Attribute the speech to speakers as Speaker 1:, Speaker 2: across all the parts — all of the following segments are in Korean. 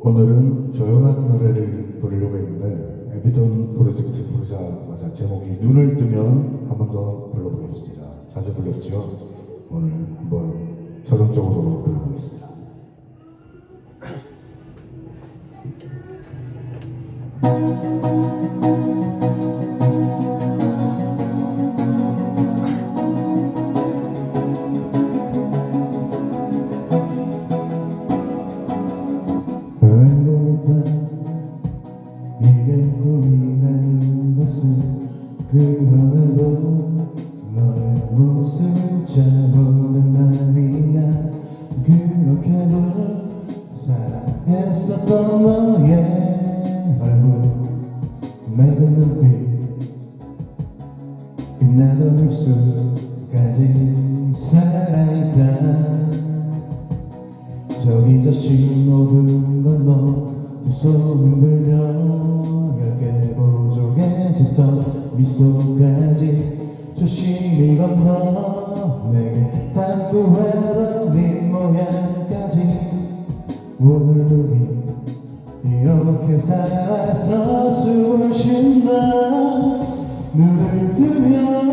Speaker 1: 오늘은 조용한 노래를 부르려고 했는데 에비돈 프로젝트 부르자마자 제목이 눈을 뜨면 한 번 더 불러보겠습니다. 자주 불렀죠? 오늘 한번 서정적으로 불러보겠습니다. 그럼에도 너의 잘 보는 말이야 그렇게도 사랑했었던 너의 얼굴 맑은 눈빛 빛나던 입술까지 살아있다. 저기 저 신호등 건너 두 손을 들며 짓던 미소까지 조심히 건너 내게 당부하던 네 모양까지 오늘 눈이 이렇게 살아서 숨을 쉰다. 눈을 뜨면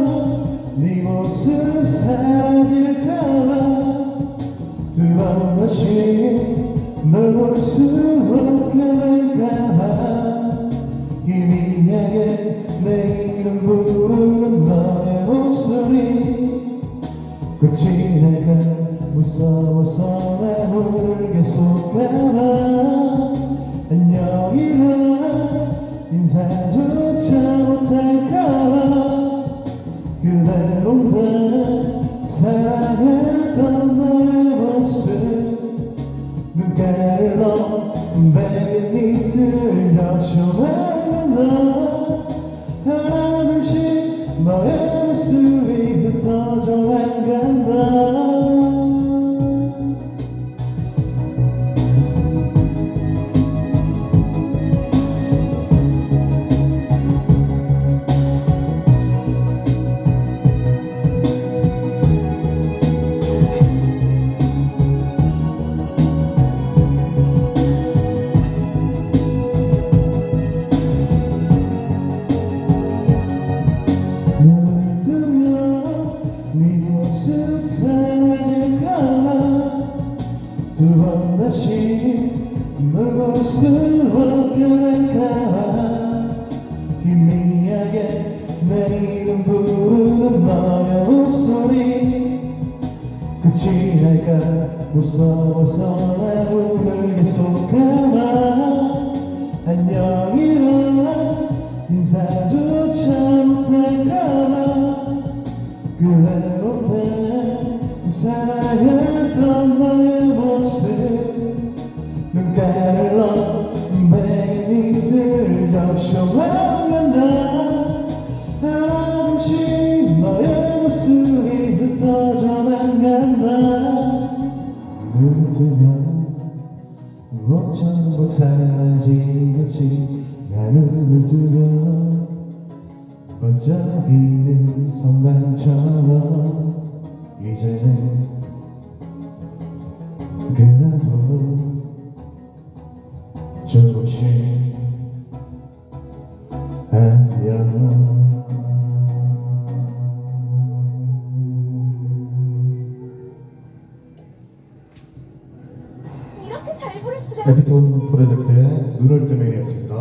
Speaker 1: 끝이 날까 무서워 없게 될까 희미하게 내 이름 부르는 너의 목소리 끝이 날까 무서워서 난 울게 속아봐 안녕이라 인사조차 못할까봐 그대로 내 사랑 뜨면 걱정도 사라지겠지. 나 눈을 뜨면 번쩍이는 성당처럼 이제는 그래도 조금씩 에피톤 프로젝트의 눈을 뜨면이었습니다.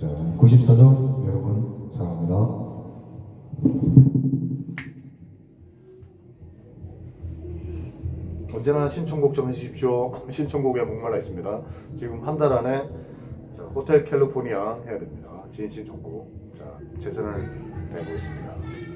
Speaker 1: 자, 94점 여러분 사랑합니다. 언제나 신청곡 좀 해주십시오. 신청곡에 목말라 있습니다. 지금 한 달 안에 자, 호텔 캘리포니아 해야 됩니다. 지인 신청곡. 자, 최선을 다해보겠습니다.